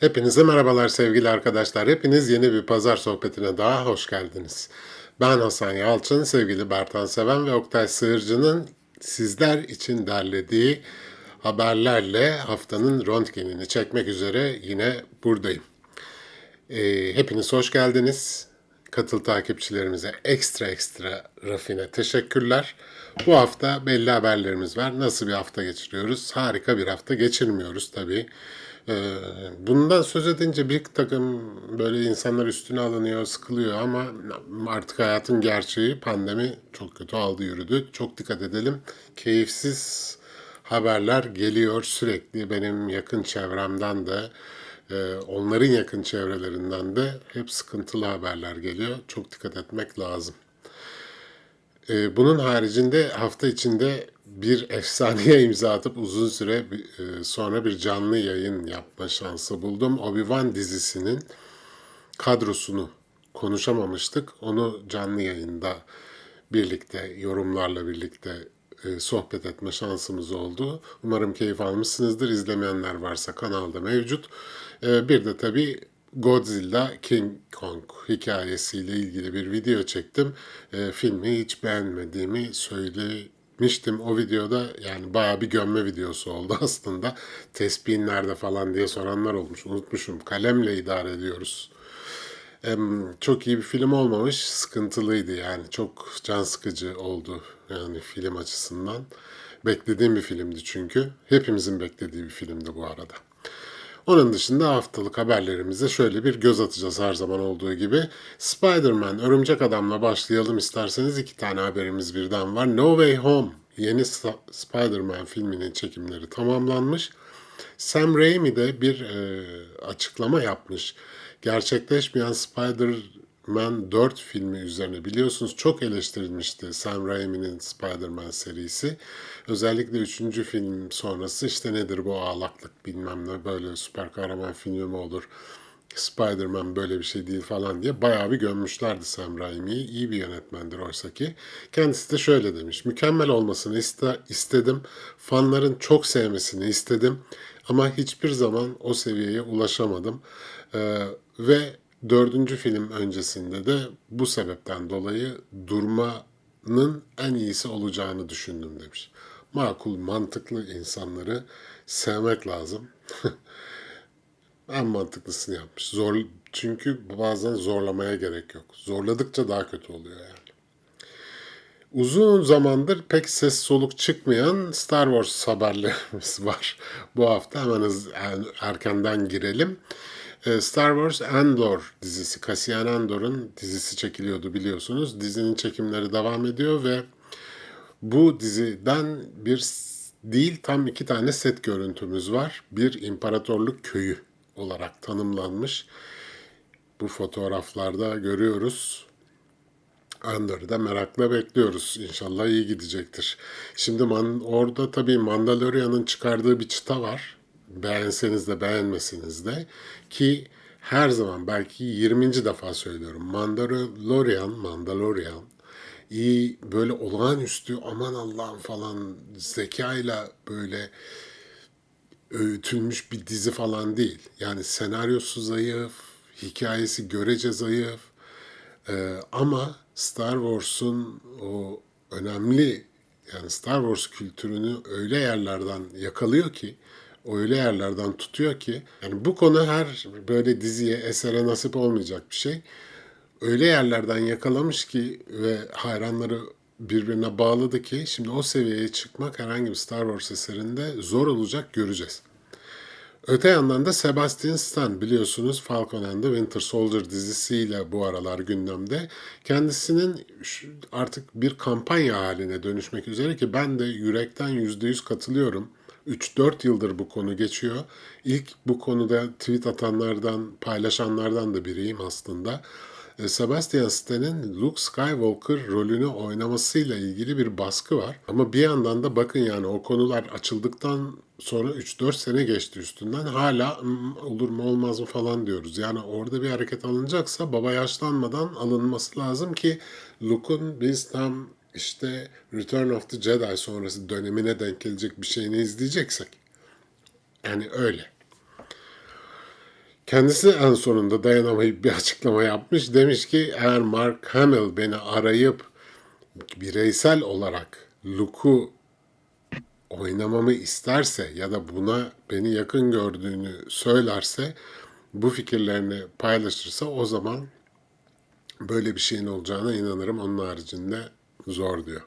Hepinize merhabalar sevgili arkadaşlar. Hepiniz yeni bir pazar sohbetine daha hoş geldiniz. Ben Hasan Yalçın, sevgili Bertan Seven ve Oktay Sığırcı'nın sizler için derlediği haberlerle haftanın röntgenini çekmek üzere yine buradayım. Ee, hepiniz hoş geldiniz. Katıl takipçilerimize ekstra ekstra rafine teşekkürler. Bu hafta belli haberlerimiz var. Nasıl bir hafta geçiriyoruz? Harika bir hafta geçirmiyoruz tabii. Ee, bundan söz edince bir takım böyle insanlar üstüne alınıyor, sıkılıyor ama artık hayatın gerçeği pandemi çok kötü aldı yürüdü. Çok dikkat edelim. Keyifsiz haberler geliyor sürekli benim yakın çevremden de e, onların yakın çevrelerinden de hep sıkıntılı haberler geliyor. Çok dikkat etmek lazım. E, bunun haricinde hafta içinde bir efsaneye imza atıp uzun süre e, sonra bir canlı yayın yapma şansı buldum. Obi-Wan dizisinin kadrosunu konuşamamıştık. Onu canlı yayında birlikte, yorumlarla birlikte e, sohbet etme şansımız oldu. Umarım keyif almışsınızdır. İzlemeyenler varsa kanalda mevcut. E, bir de tabii Godzilla King Kong hikayesiyle ilgili bir video çektim. Filmi hiç beğenmediğimi söylemiştim. O videoda yani bayağı bir gömme videosu oldu aslında. Tespihin nerede falan diye soranlar olmuş. Unutmuşum. Kalemle idare ediyoruz. Çok iyi bir film olmamış, sıkıntılıydı yani. Çok can sıkıcı oldu yani film açısından. Beklediğim bir filmdi çünkü. Hepimizin beklediği bir filmdi bu arada. Onun dışında haftalık haberlerimize şöyle bir göz atacağız her zaman olduğu gibi. Spider-Man, Örümcek Adam'la başlayalım isterseniz iki tane haberimiz birden var. No Way Home, yeni Spider-Man filminin çekimleri tamamlanmış. Sam Raimi de bir e, açıklama yapmış. Gerçekleşmeyen Spider-Man 4 filmi üzerine biliyorsunuz çok eleştirilmişti Sam Raimi'nin Spider-Man serisi. Özellikle 3. film sonrası işte nedir bu ağlaklık bilmem ne böyle süper kahraman filmi mi olur Spider-Man böyle bir şey değil falan diye bayağı bir gömmüşlerdi Sam Raimi'yi. İyi bir yönetmendir oysa ki. Kendisi de şöyle demiş. Mükemmel olmasını iste, istedim. Fanların çok sevmesini istedim. Ama hiçbir zaman o seviyeye ulaşamadım. Ee, ve dördüncü film öncesinde de bu sebepten dolayı durmanın en iyisi olacağını düşündüm demiş. Makul, mantıklı insanları sevmek lazım. en mantıklısını yapmış. Zor, çünkü bazen zorlamaya gerek yok. Zorladıkça daha kötü oluyor yani. Uzun zamandır pek ses soluk çıkmayan Star Wars haberlerimiz var. Bu hafta hemen hız, yani erkenden girelim. Ee, Star Wars Andor dizisi, Cassian Andor'un dizisi çekiliyordu biliyorsunuz. Dizinin çekimleri devam ediyor ve bu diziden bir değil tam iki tane set görüntümüz var. Bir imparatorluk köyü olarak tanımlanmış. Bu fotoğraflarda görüyoruz. Andor'u da merakla bekliyoruz. İnşallah iyi gidecektir. Şimdi man, orada tabii Mandalorian'ın çıkardığı bir çıta var. Beğenseniz de beğenmeseniz de. Ki her zaman belki 20. defa söylüyorum. Mandalorian, Mandalorian iyi böyle olağanüstü aman Allah'ım falan zekayla böyle öğütülmüş bir dizi falan değil. Yani senaryosu zayıf, hikayesi görece zayıf. Ee, ama Star Wars'un o önemli yani Star Wars kültürünü öyle yerlerden yakalıyor ki öyle yerlerden tutuyor ki yani bu konu her böyle diziye esere nasip olmayacak bir şey. Öyle yerlerden yakalamış ki ve hayranları birbirine bağladı ki şimdi o seviyeye çıkmak herhangi bir Star Wars eserinde zor olacak göreceğiz. Öte yandan da Sebastian Stan biliyorsunuz Falcon and the Winter Soldier dizisiyle bu aralar gündemde. Kendisinin artık bir kampanya haline dönüşmek üzere ki ben de yürekten %100 katılıyorum. 3-4 yıldır bu konu geçiyor. İlk bu konuda tweet atanlardan, paylaşanlardan da biriyim aslında. E, Sebastian Stan'in Luke Skywalker rolünü oynamasıyla ilgili bir baskı var. Ama bir yandan da bakın yani o konular açıldıktan sonra 3-4 sene geçti üstünden hala "Hmm, olur mu olmaz mı falan diyoruz. Yani orada bir hareket alınacaksa baba yaşlanmadan alınması lazım ki Luke'un biz tam işte Return of the Jedi sonrası dönemine denk gelecek bir şeyini izleyeceksek. Yani öyle. Kendisi en sonunda dayanamayıp bir açıklama yapmış. Demiş ki eğer Mark Hamill beni arayıp bireysel olarak Luke'u oynamamı isterse ya da buna beni yakın gördüğünü söylerse bu fikirlerini paylaşırsa o zaman böyle bir şeyin olacağına inanırım. Onun haricinde zor diyor.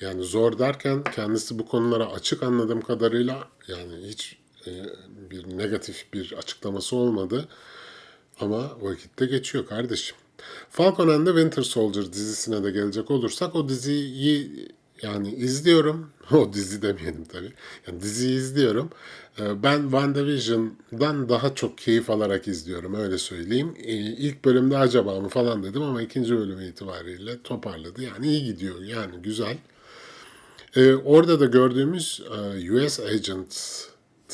Yani zor derken kendisi bu konulara açık anladığım kadarıyla yani hiç e, bir negatif bir açıklaması olmadı. Ama vakitte geçiyor kardeşim. Falcon and the Winter Soldier dizisine de gelecek olursak o diziyi yani izliyorum. O dizi demeyelim tabii. Yani diziyi izliyorum. Ee, Ben WandaVision'dan daha çok keyif alarak izliyorum öyle söyleyeyim. Ee, İlk bölümde acaba mı falan dedim ama ikinci bölüm itibariyle toparladı. Yani iyi gidiyor yani güzel. Ee, orada da gördüğümüz e, US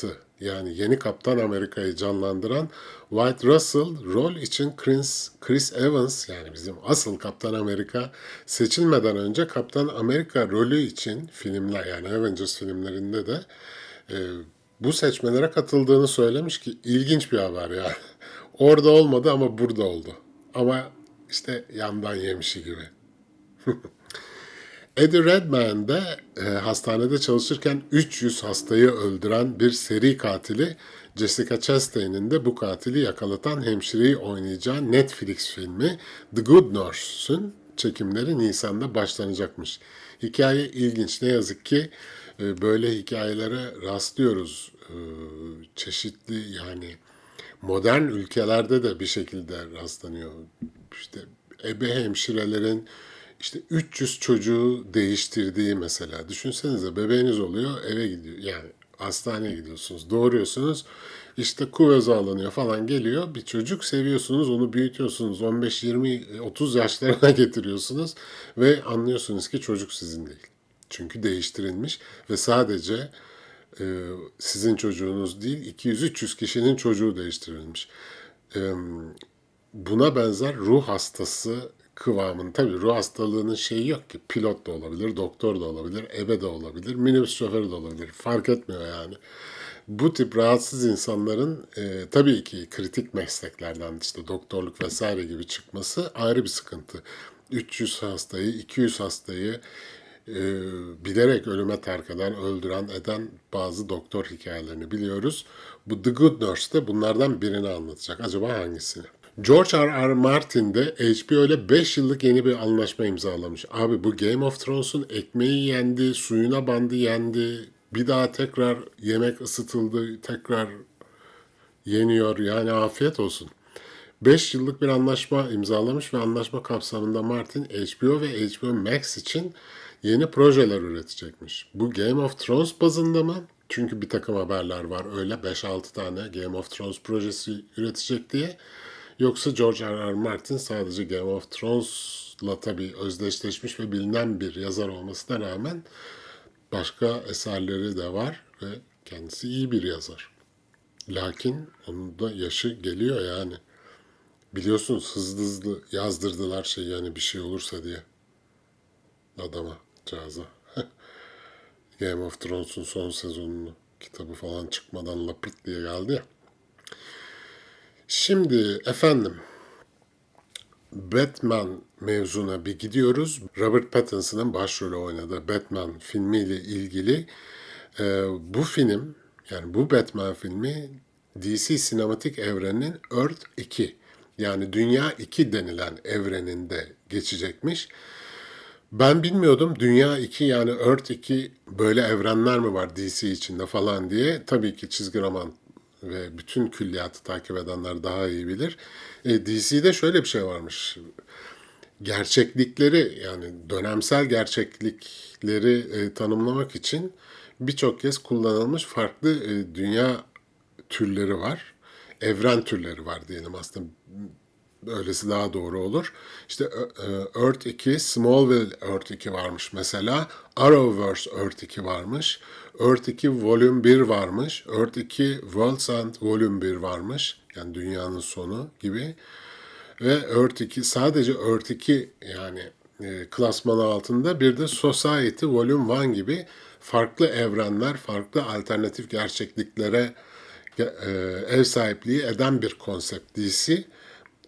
Agent'ı yani yeni Kaptan Amerika'yı canlandıran White Russell rol için Chris, Chris Evans yani bizim asıl Kaptan Amerika seçilmeden önce Kaptan Amerika rolü için filmler yani Avengers filmlerinde de e, bu seçmelere katıldığını söylemiş ki ilginç bir haber yani. Orada olmadı ama burada oldu. Ama işte yandan yemişi gibi. Eddie Redmayne de e, hastanede çalışırken 300 hastayı öldüren bir seri katili Jessica Chastain'in de bu katili yakalatan hemşireyi oynayacağı Netflix filmi The Good Nurse'ün çekimleri Nisan'da başlanacakmış. Hikaye ilginç. Ne yazık ki e, böyle hikayelere rastlıyoruz. E, çeşitli yani modern ülkelerde de bir şekilde rastlanıyor. İşte ebe hemşirelerin işte 300 çocuğu değiştirdiği mesela. Düşünsenize bebeğiniz oluyor eve gidiyor. Yani hastaneye gidiyorsunuz, doğuruyorsunuz. İşte kuvveze alınıyor falan geliyor. Bir çocuk seviyorsunuz, onu büyütüyorsunuz. 15, 20, 30 yaşlarına getiriyorsunuz. Ve anlıyorsunuz ki çocuk sizin değil. Çünkü değiştirilmiş ve sadece e, sizin çocuğunuz değil 200-300 kişinin çocuğu değiştirilmiş. E, buna benzer ruh hastası kıvamın tabii ruh hastalığının şeyi yok ki pilot da olabilir, doktor da olabilir, ebe de olabilir, minibüs şoförü de olabilir fark etmiyor yani. Bu tip rahatsız insanların e, tabii ki kritik mesleklerden işte doktorluk vesaire gibi çıkması ayrı bir sıkıntı. 300 hastayı, 200 hastayı e, bilerek ölüme terk eden, öldüren, eden bazı doktor hikayelerini biliyoruz. Bu The Good Nurse de bunlardan birini anlatacak. Acaba hangisini? George R. R. Martin de HBO ile 5 yıllık yeni bir anlaşma imzalamış. Abi bu Game of Thrones'un ekmeği yendi, suyuna bandı yendi. Bir daha tekrar yemek ısıtıldı, tekrar yeniyor. Yani afiyet olsun. 5 yıllık bir anlaşma imzalamış ve anlaşma kapsamında Martin HBO ve HBO Max için yeni projeler üretecekmiş. Bu Game of Thrones bazında mı? Çünkü bir takım haberler var öyle 5-6 tane Game of Thrones projesi üretecek diye. Yoksa George R. R. Martin sadece Game of Thrones'la tabii özdeşleşmiş ve bilinen bir yazar olmasına rağmen başka eserleri de var ve kendisi iyi bir yazar. Lakin onun da yaşı geliyor yani. Biliyorsunuz hızlı hızlı yazdırdılar şey yani bir şey olursa diye. Adama, cihaz'a. Game of Thrones'un son sezonunu kitabı falan çıkmadan lapırt diye geldi ya. Şimdi efendim Batman mevzuna bir gidiyoruz. Robert Pattinson'ın başrolü oynadığı Batman filmiyle ilgili e, bu film yani bu Batman filmi DC sinematik evreninin Earth 2 yani Dünya 2 denilen evreninde geçecekmiş. Ben bilmiyordum Dünya 2 yani Earth 2 böyle evrenler mi var DC içinde falan diye. Tabii ki çizgi roman ve bütün külliyatı takip edenler daha iyi bilir. E, DC'de şöyle bir şey varmış. Gerçeklikleri yani dönemsel gerçeklikleri e, tanımlamak için birçok kez kullanılmış farklı e, dünya türleri var. Evren türleri var diyelim aslında öylesi daha doğru olur. İşte e, Earth 2, Smallville Earth 2 varmış mesela. Arrowverse Earth 2 varmış. Earth 2 Volume 1 varmış. Earth 2 World's End Volume 1 varmış. Yani dünyanın sonu gibi. Ve Earth 2 sadece Earth 2 yani e, klasmanı altında bir de Society Volume 1 gibi farklı evrenler, farklı alternatif gerçekliklere ge- e, ev sahipliği eden bir konsept DC.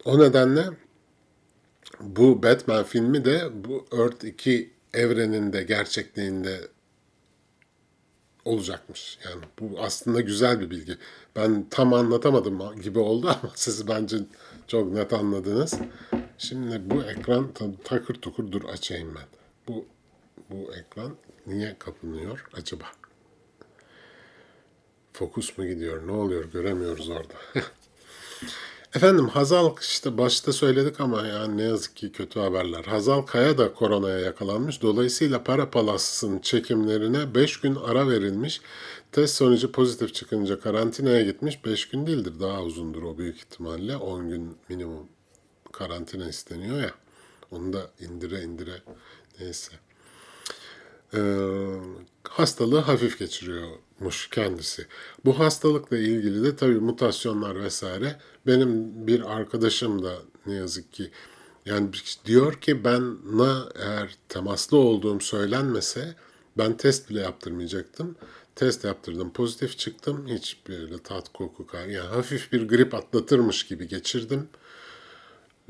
O nedenle bu Batman filmi de bu Earth 2 evreninde gerçekliğinde olacakmış. Yani bu aslında güzel bir bilgi. Ben tam anlatamadım gibi oldu ama siz bence çok net anladınız. Şimdi bu ekran ta- takır tukur dur açayım ben. Bu bu ekran niye kapanıyor acaba? Fokus mu gidiyor? Ne oluyor? Göremiyoruz orada. Efendim Hazal işte başta söyledik ama yani ne yazık ki kötü haberler. Hazal Kaya da koronaya yakalanmış. Dolayısıyla Para Palas'ın çekimlerine 5 gün ara verilmiş. Test sonucu pozitif çıkınca karantinaya gitmiş. 5 gün değildir daha uzundur o büyük ihtimalle. 10 gün minimum karantina isteniyor ya. Onu da indire indire neyse. Ee, hastalığı hafif geçiriyormuş kendisi. Bu hastalıkla ilgili de tabii mutasyonlar vesaire. Benim bir arkadaşım da ne yazık ki yani diyor ki ben na eğer temaslı olduğum söylenmese ben test bile yaptırmayacaktım. Test yaptırdım, pozitif çıktım. Hiç böyle tat koku yani hafif bir grip atlatırmış gibi geçirdim.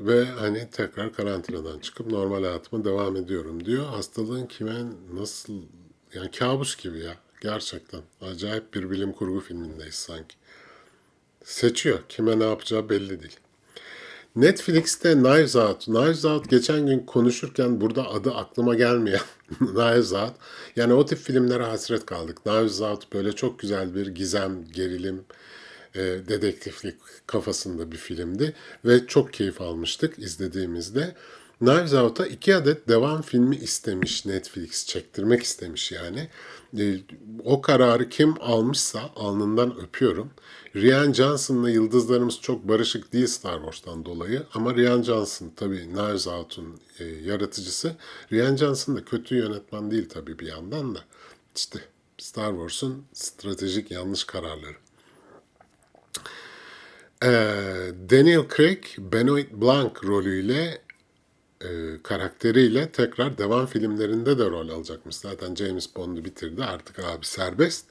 Ve hani tekrar karantinadan çıkıp normal hayatıma devam ediyorum diyor. Hastalığın kime nasıl yani kabus gibi ya gerçekten. Acayip bir bilim kurgu filmindeyiz sanki. Seçiyor. Kime ne yapacağı belli değil. Netflix'te Knives Out. Knives Out geçen gün konuşurken burada adı aklıma gelmeyen Knives Out. Yani o tip filmlere hasret kaldık. Knives Out böyle çok güzel bir gizem, gerilim, e, dedektiflik kafasında bir filmdi ve çok keyif almıştık izlediğimizde. Knives Out'a iki adet devam filmi istemiş Netflix, çektirmek istemiş yani. E, o kararı kim almışsa alnından öpüyorum. Rian Johnson'la yıldızlarımız çok barışık değil Star Wars'tan dolayı ama Rian Johnson tabii Knives Out'un e, yaratıcısı. Rian Johnson da kötü yönetmen değil tabii bir yandan da. İşte Star Wars'un stratejik yanlış kararları. Ee, Daniel Craig, Benoit Blanc rolüyle e, karakteriyle tekrar devam filmlerinde de rol alacakmış. Zaten James Bond'u bitirdi artık abi serbest.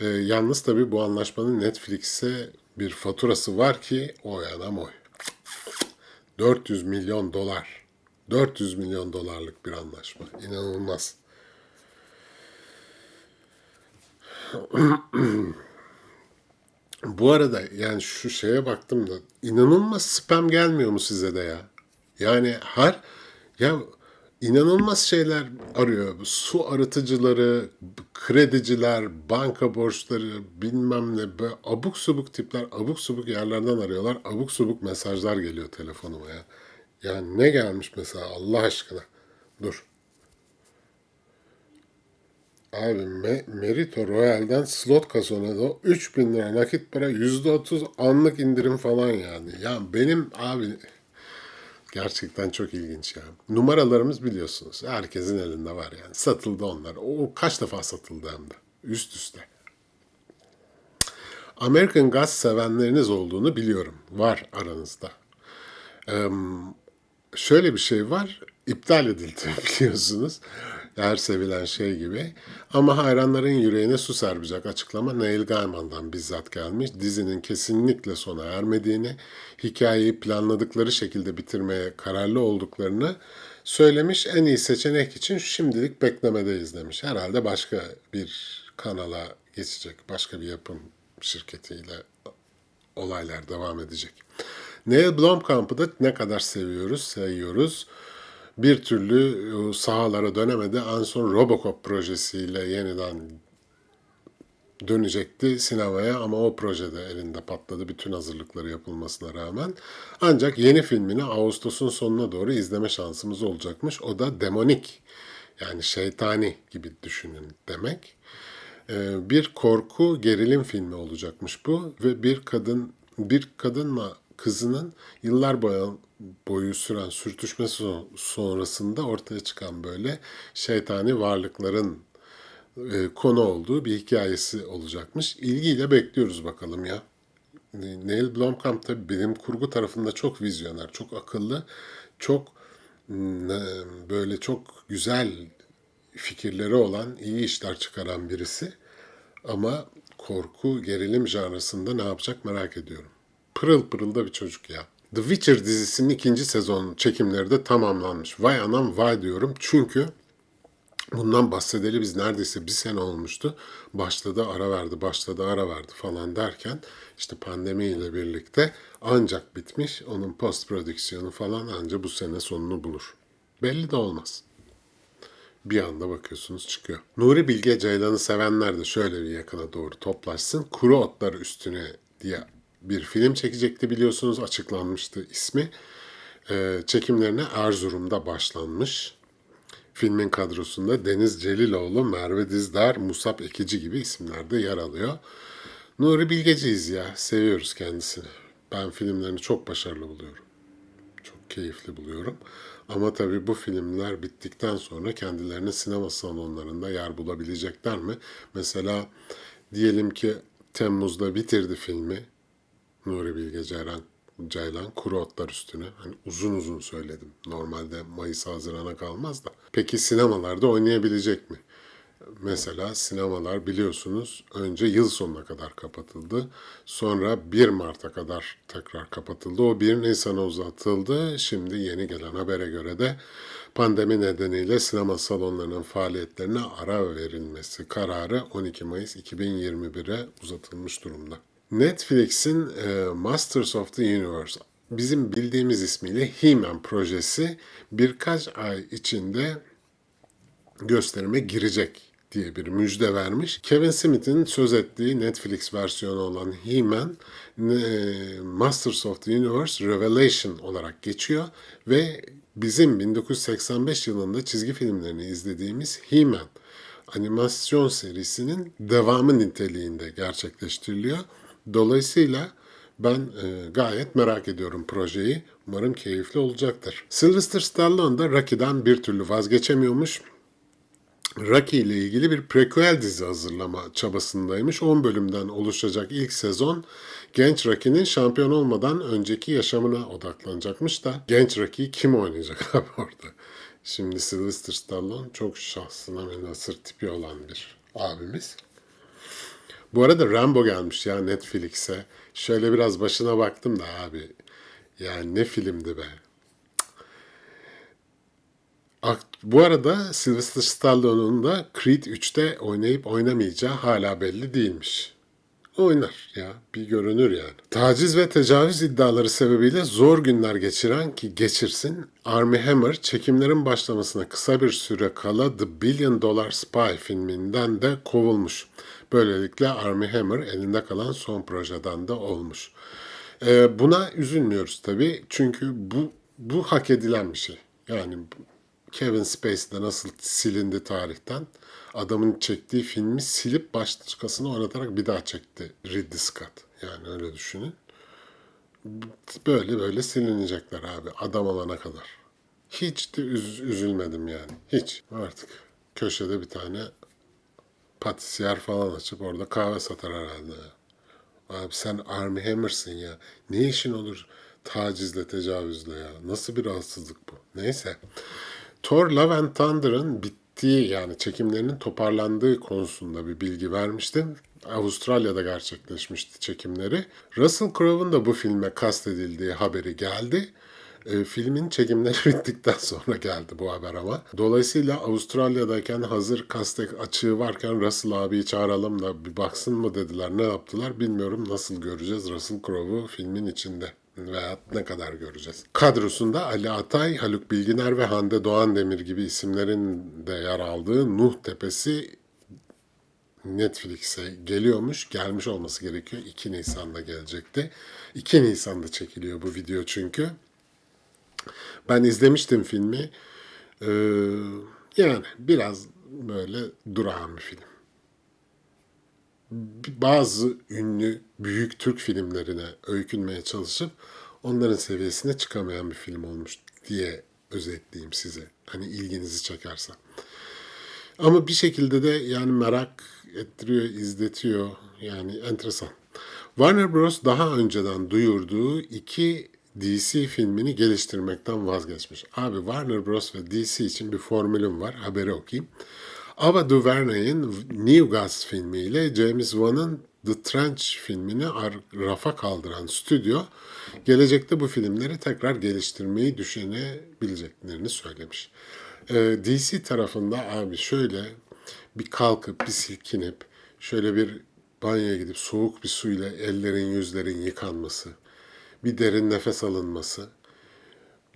E, yalnız tabii bu anlaşmanın Netflix'e bir faturası var ki oy anam oy. 400 milyon dolar. 400 milyon dolarlık bir anlaşma. İnanılmaz. Bu arada yani şu şeye baktım da inanılmaz spam gelmiyor mu size de ya? Yani her ya inanılmaz şeyler arıyor. Su arıtıcıları, krediciler, banka borçları bilmem ne böyle abuk subuk tipler abuk subuk yerlerden arıyorlar. Abuk subuk mesajlar geliyor telefonuma ya. Yani ne gelmiş mesela Allah aşkına. Dur. Abi Me- Merito Royal'den slot kasonada 3000 lira nakit para %30 anlık indirim falan yani. Ya benim abi gerçekten çok ilginç ya. Numaralarımız biliyorsunuz. Herkesin elinde var yani. Satıldı onlar. O kaç defa satıldı hem de. Üst üste. American Gas sevenleriniz olduğunu biliyorum. Var aranızda. Şöyle bir şey var. iptal edildi biliyorsunuz. Her sevilen şey gibi. Ama hayranların yüreğine su serpecek açıklama Neil Gaiman'dan bizzat gelmiş. Dizinin kesinlikle sona ermediğini, hikayeyi planladıkları şekilde bitirmeye kararlı olduklarını söylemiş. En iyi seçenek için şimdilik beklemedeyiz demiş. Herhalde başka bir kanala geçecek. Başka bir yapım şirketiyle olaylar devam edecek. Neil Blomkamp'ı da ne kadar seviyoruz, seviyoruz. Bir türlü e, sahalara dönemedi. En son Robocop projesiyle yeniden dönecekti sinemaya ama o projede elinde patladı bütün hazırlıkları yapılmasına rağmen. Ancak yeni filmini Ağustos'un sonuna doğru izleme şansımız olacakmış. O da demonik yani şeytani gibi düşünün demek. Ee, bir korku gerilim filmi olacakmış bu ve bir kadın bir kadınla kızının yıllar boyu, boyu süren sürtüşme sonrasında ortaya çıkan böyle şeytani varlıkların e, konu olduğu bir hikayesi olacakmış. İlgiyle bekliyoruz bakalım ya. Neil Blomkamp tabii bilim kurgu tarafında çok vizyoner, çok akıllı, çok böyle çok güzel fikirleri olan, iyi işler çıkaran birisi. Ama korku, gerilim janrasında ne yapacak merak ediyorum. Pırıl pırıl da bir çocuk ya. The Witcher dizisinin ikinci sezon çekimleri de tamamlanmış. Vay anam vay diyorum çünkü bundan bahsedeli biz neredeyse bir sene olmuştu. Başladı ara verdi, başladı ara verdi falan derken işte pandemiyle birlikte ancak bitmiş. Onun post prodüksiyonu falan ancak bu sene sonunu bulur. Belli de olmaz. Bir anda bakıyorsunuz çıkıyor. Nuri Bilge Ceylan'ı sevenler de şöyle bir yakına doğru toplaşsın. Kuru Otlar Üstüne diye bir film çekecekti biliyorsunuz açıklanmıştı ismi. Ee, çekimlerine Erzurum'da başlanmış. Filmin kadrosunda Deniz Celiloğlu, Merve Dizdar, Musab Ekici gibi isimler de yer alıyor. Nuri Bilgeciyiz ya, seviyoruz kendisini. Ben filmlerini çok başarılı buluyorum çok keyifli buluyorum. Ama tabii bu filmler bittikten sonra kendilerine sinema salonlarında yer bulabilecekler mi? Mesela diyelim ki Temmuz'da bitirdi filmi Nuri Bilge Ceylan, Ceylan Kuru Otlar Üstüne. Hani uzun uzun söyledim. Normalde Mayıs Haziran'a kalmaz da. Peki sinemalarda oynayabilecek mi? Mesela sinemalar biliyorsunuz önce yıl sonuna kadar kapatıldı. Sonra 1 Mart'a kadar tekrar kapatıldı. O 1 Nisan'a uzatıldı. Şimdi yeni gelen habere göre de pandemi nedeniyle sinema salonlarının faaliyetlerine ara verilmesi kararı 12 Mayıs 2021'e uzatılmış durumda. Netflix'in e, Masters of the Universe bizim bildiğimiz ismiyle He-Man projesi birkaç ay içinde gösterime girecek diye bir müjde vermiş. Kevin Smith'in söz ettiği Netflix versiyonu olan He-Man e, Masters of the Universe Revelation olarak geçiyor ve bizim 1985 yılında çizgi filmlerini izlediğimiz He-Man animasyon serisinin devamı niteliğinde gerçekleştiriliyor. Dolayısıyla ben e, gayet merak ediyorum projeyi. Umarım keyifli olacaktır. Sylvester Stallone da Rocky'den bir türlü vazgeçemiyormuş. Rocky ile ilgili bir prequel dizi hazırlama çabasındaymış. 10 bölümden oluşacak ilk sezon genç Rocky'nin şampiyon olmadan önceki yaşamına odaklanacakmış da genç Rocky kim oynayacak abi orada? Şimdi Sylvester Stallone çok şahsına münasır tipi olan bir abimiz. Bu arada Rambo gelmiş ya Netflix'e. Şöyle biraz başına baktım da abi. Yani ne filmdi be. Bu arada Sylvester Stallone'un da Creed 3'te oynayıp oynamayacağı hala belli değilmiş. Oynar ya, bir görünür yani. Taciz ve tecavüz iddiaları sebebiyle zor günler geçiren ki geçirsin, Armie Hammer çekimlerin başlamasına kısa bir süre kala The Billion Dollar Spy filminden de kovulmuş. Böylelikle Armie Hammer elinde kalan son projeden de olmuş. Ee, buna üzülmüyoruz tabii çünkü bu bu hak edilen bir şey. Yani Kevin Spacey de nasıl silindi tarihten. Adamın çektiği filmi silip başkasını oynatarak bir daha çekti Ridley Scott. Yani öyle düşünün. Böyle böyle silinecekler abi adam olana kadar. Hiç de üz- üzülmedim yani. Hiç. Artık köşede bir tane patisiyer falan açıp orada kahve satar herhalde. Abi sen Armie Hammer'sın ya. Ne işin olur tacizle, tecavüzle ya? Nasıl bir rahatsızlık bu? Neyse. Thor Love and Thunder'ın bittiği yani çekimlerinin toparlandığı konusunda bir bilgi vermiştim. Avustralya'da gerçekleşmişti çekimleri. Russell Crowe'un da bu filme kastedildiği haberi geldi. E, filmin çekimleri bittikten sonra geldi bu haber ama. Dolayısıyla Avustralya'dayken hazır kastek açığı varken Russell abiyi çağıralım da bir baksın mı dediler. Ne yaptılar bilmiyorum. Nasıl göreceğiz Russell Crowe'u filmin içinde veya ne kadar göreceğiz. Kadrosunda Ali Atay, Haluk Bilginer ve Hande Doğan Demir gibi isimlerin de yer aldığı Nuh Tepesi Netflix'e geliyormuş. Gelmiş olması gerekiyor. 2 Nisan'da gelecekti. 2 Nisan'da çekiliyor bu video çünkü. Ben izlemiştim filmi. Ee, yani biraz böyle durağan bir film. Bazı ünlü büyük Türk filmlerine öykünmeye çalışıp onların seviyesine çıkamayan bir film olmuş diye özetleyeyim size. Hani ilginizi çekerse. Ama bir şekilde de yani merak ettiriyor, izletiyor. Yani enteresan. Warner Bros. daha önceden duyurduğu iki DC filmini geliştirmekten vazgeçmiş. Abi Warner Bros. ve DC için bir formülüm var. Haberi okuyayım. Ava DuVernay'in New Gods filmiyle James Wan'ın The Trench filmini rafa kaldıran stüdyo gelecekte bu filmleri tekrar geliştirmeyi düşünebileceklerini söylemiş. Ee, DC tarafında abi şöyle bir kalkıp bir silkinip şöyle bir banyoya gidip soğuk bir suyla ellerin yüzlerin yıkanması, bir derin nefes alınması,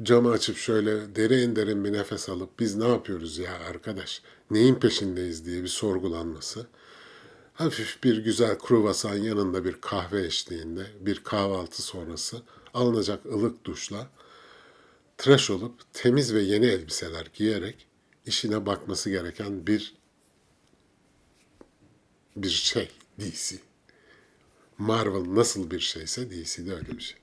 camı açıp şöyle derin derin bir nefes alıp biz ne yapıyoruz ya arkadaş, neyin peşindeyiz diye bir sorgulanması, hafif bir güzel kruvasan yanında bir kahve eşliğinde, bir kahvaltı sonrası alınacak ılık duşla tıraş olup temiz ve yeni elbiseler giyerek işine bakması gereken bir bir şey DC. Marvel nasıl bir şeyse DC'de öyle bir şey.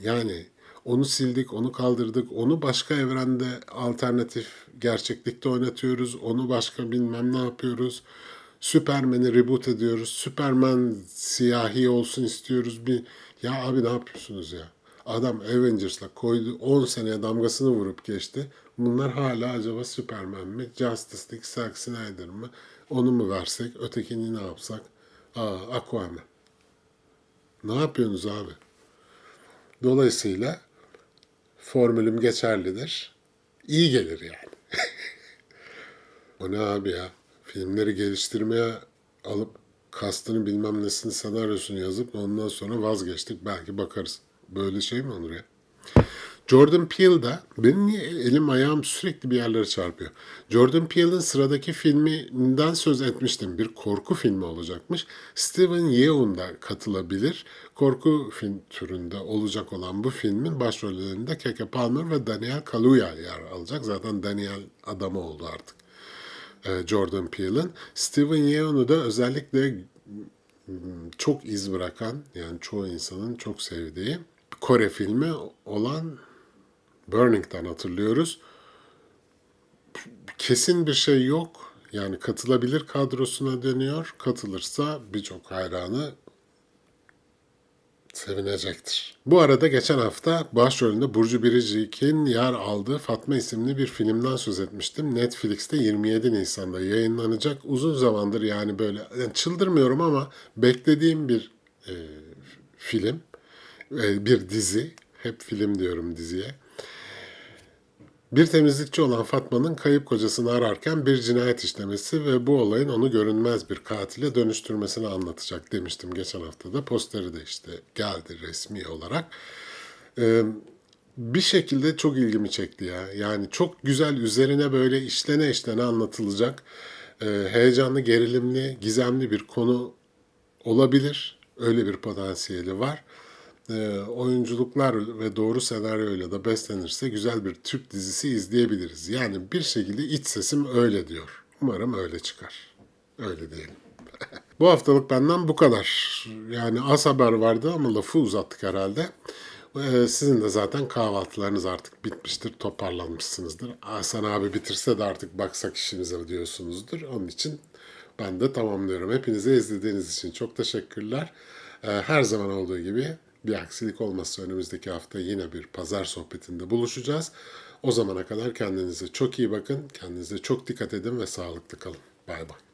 Yani onu sildik, onu kaldırdık, onu başka evrende alternatif gerçeklikte oynatıyoruz, onu başka bilmem ne yapıyoruz. Superman'i reboot ediyoruz. Superman siyahi olsun istiyoruz. Bir ya abi ne yapıyorsunuz ya? Adam Avengers'la koydu 10 seneye damgasını vurup geçti. Bunlar hala acaba Superman mi? Justice League, Zack Snyder mı? Onu mu versek? Ötekini ne yapsak? Aa, Aquaman. Ne yapıyorsunuz abi? Dolayısıyla formülüm geçerlidir. İyi gelir yani. o ne abi ya? Filmleri geliştirmeye alıp kastını bilmem nesini senaryosunu yazıp ondan sonra vazgeçtik. Belki bakarız. Böyle şey mi olur ya? Jordan Peele'da benim niye elim ayağım sürekli bir yerlere çarpıyor. Jordan Peele'in sıradaki filminden söz etmiştim. Bir korku filmi olacakmış. Steven Yeun da katılabilir. Korku film türünde olacak olan bu filmin başrollerinde Keke Palmer ve Daniel Kaluuya yer alacak. Zaten Daniel adamı oldu artık. Ee, Jordan Peele'in. Steven Yeun'u da özellikle çok iz bırakan yani çoğu insanın çok sevdiği Kore filmi olan Burning'den hatırlıyoruz. Kesin bir şey yok. Yani katılabilir kadrosuna dönüyor. Katılırsa birçok hayranı sevinecektir. Bu arada geçen hafta başrolünde Burcu Biricik'in yer aldığı Fatma isimli bir filmden söz etmiştim. Netflix'te 27 Nisan'da yayınlanacak. Uzun zamandır yani böyle yani çıldırmıyorum ama beklediğim bir e, film, e, bir dizi. Hep film diyorum diziye. Bir temizlikçi olan Fatma'nın kayıp kocasını ararken bir cinayet işlemesi ve bu olayın onu görünmez bir katile dönüştürmesini anlatacak demiştim geçen hafta da. Posteri de işte geldi resmi olarak. Ee, bir şekilde çok ilgimi çekti ya. Yani çok güzel üzerine böyle işlene işlene anlatılacak. e, heyecanlı, gerilimli, gizemli bir konu olabilir. Öyle bir potansiyeli var. E, oyunculuklar ve doğru senaryoyla da beslenirse güzel bir Türk dizisi izleyebiliriz. Yani bir şekilde iç sesim öyle diyor. Umarım öyle çıkar. Öyle diyelim. bu haftalık benden bu kadar. Yani az haber vardı ama lafı uzattık herhalde. Ee, Sizin de zaten kahvaltılarınız artık bitmiştir, toparlanmışsınızdır. Hasan abi bitirse de artık baksak işimize diyorsunuzdur. Onun için ben de tamamlıyorum. Hepinize izlediğiniz için çok teşekkürler. Ee, Her zaman olduğu gibi bir aksilik olmazsa önümüzdeki hafta yine bir pazar sohbetinde buluşacağız. O zamana kadar kendinize çok iyi bakın, kendinize çok dikkat edin ve sağlıklı kalın. Bay bay.